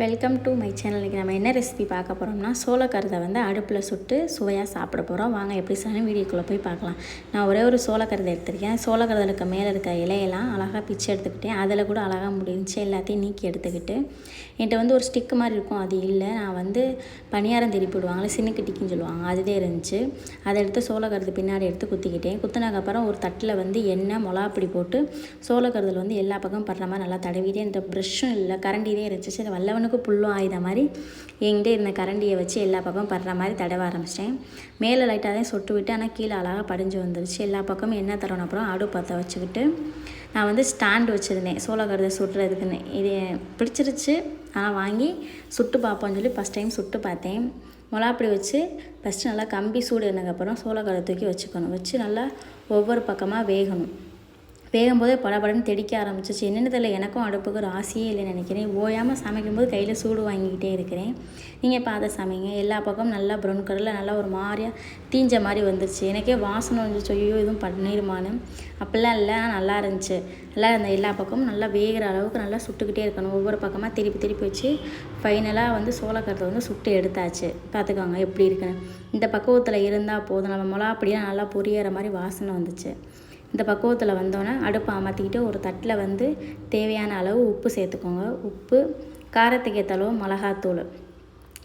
Welcome to my channel இன்றைக்கி நம்ம என்ன ரெசிபி பார்க்க போகிறோம்னா சோளக்கருதை வந்து அடுப்பில் சுட்டு சுவையாக சாப்பிட போகிறோம் வாங்க எப்படி சொன்னாலும் வீடியோக்குள்ளே போய் பார்க்கலாம். நான் ஒரே ஒரு சோளக்கருதை எடுத்திருக்கேன். சோளக்கருதில் இருக்க மேலே இருக்க இலையெல்லாம் அழகாக பிச்சு எடுத்துக்கிட்டேன். அதில் கூட அழகாக முடிஞ்சு எல்லாத்தையும் நீக்கி எடுத்துக்கிட்டு என்கிட்ட வந்து ஒரு ஸ்டிக்கு மாதிரி இருக்கும். அது இல்லை. நான் வந்து பணியாரம் திருப்பி விடுவாங்களே சின்னுக்கு டிக்கின்னு சொல்லுவாங்க. அதுதான் இருந்துச்சு. அதை எடுத்து சோளக்கருது பின்னாடி எடுத்து குத்திக்கிட்டேன். குத்தினதுக்கப்புறம் ஒரு தட்டில் வந்து எண்ணெய் மிளகாப்பொடி போட்டு சோளக்கருதில் வந்து எல்லா பக்கம் படுற மாதிரி நல்லா தடவிட்டே இந்த ப்ரெஷ்ஷும் இல்லை கரண்டிலே இருந்துச்சு. சரி கண்ணுக்கு புல்லும் ஆயுத மாதிரி என்கிட்ட இருந்த கரண்டியை வச்சு எல்லா பக்கமும் படுற மாதிரி தடவ ஆரம்பிச்சிட்டேன். மேலே லைட்டாக தான் சொட்டு விட்டு ஆனால் கீழே அழகாக படிஞ்சு வந்துருச்சு. எல்லா பக்கமும் என்ன தரணும் அப்புறம் ஆடு பற்ற வச்சுக்கிட்டு நான் வந்து ஸ்டாண்டு வச்சுருந்தேன். சோளக்கருதை சுட்டுறதுக்குன்னு. இது பிடிச்சிருச்சு. ஆனால் வாங்கி சுட்டு பார்ப்போம்னு சொல்லி ஃபஸ்ட் டைம் சுட்டு பார்த்தேன். மிளகாப்பொடி வச்சு ஃபஸ்ட்டு நல்லா கம்பி சூடு இருந்ததுக்கப்புறம் சோளக்கரை தூக்கி வச்சுக்கணும். வச்சு நல்லா ஒவ்வொரு பக்கமாக வேகணும். வேகும்போதே படபடன்னு தெடிக்க ஆரம்பிச்சிச்சு. என்னென்னு தெரியல எனக்கும் அடுப்புக்கு ஒரு ஆசையே இல்லைன்னு நினைக்கிறேன். ஓயாமல் சமைக்கும்போது கையில் சூடு வாங்கிக்கிட்டே இருக்கிறேன். நீங்கள் இப்போ அதை சமைங்க. எல்லா பக்கமும் நல்லா ப்ரௌன் கலரில் நல்லா ஒரு மாதிரியாக தீஞ்ச மாதிரி வந்துருச்சு. எனக்கே வாசனை வந்துச்சு ஐயோ இதுவும் பண்ணிருமான்னு. அப்படிலாம் இல்லை. ஆனால் நல்லா இருந்துச்சு. நல்லா இருந்த எல்லா பக்கமும் நல்லா வேகிற அளவுக்கு நல்லா சுட்டுக்கிட்டே இருக்கணும். ஒவ்வொரு பக்கமாக திருப்பி திருப்பி வச்சு ஃபைனலாக வந்து சோளக்கரத்தை வந்து சுட்டு எடுத்தாச்சு. பார்த்துக்கோங்க எப்படி இருக்குன்னு. இந்த பக்குவத்தில் இருந்தால் போதும். நம்ம மிளகா அப்படியே நல்லா பொரியற மாதிரி வாசனை வந்துச்சு. இந்த பக்குவத்தில் வந்தோன்னே அடுப்பை அமர்த்திக்கிட்டு ஒரு தட்டில் வந்து தேவையான அளவு உப்பு சேர்த்துக்கோங்க. உப்பு காரத்துக்கு ஏற்ற அளவு மிளகாத்தூள்.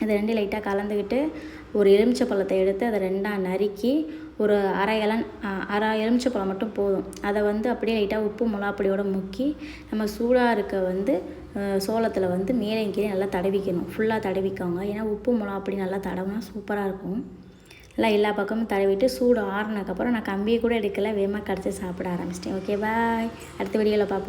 இது ரெண்டு லைட்டாக கலந்துக்கிட்டு ஒரு எலுமிச்சை பழத்தை எடுத்து அதை ரெண்டாக நறுக்கி ஒரு அரை இளன் அரை எலுமிச்சை பழம் மட்டும் போதும். அதை வந்து அப்படியே லைட்டாக உப்பு மிளகாப்பொடியோட முக்கி நம்ம சூடாக இருக்க வந்து சோளத்தில் வந்து மேலே கீழே நல்லா தடவிக்கணும். ஃபுல்லாக தடவிக்கோங்க. ஏன்னா உப்பு மிளகாப்பொடி நல்லா தடவினா சூப்பராக இருக்கும். எல்லாம் எல்லா பக்கமும் தடவிட்டு சூடு ஆறுனதுக்கப்புறம் நான் கம்பியை கூட எடுக்கல வேகமாக கடைச்சி சாப்பிட ஆரம்பிச்சிட்டேன். ஓகே பாய் அடுத்த வீடியோவில் பார்ப்போம்.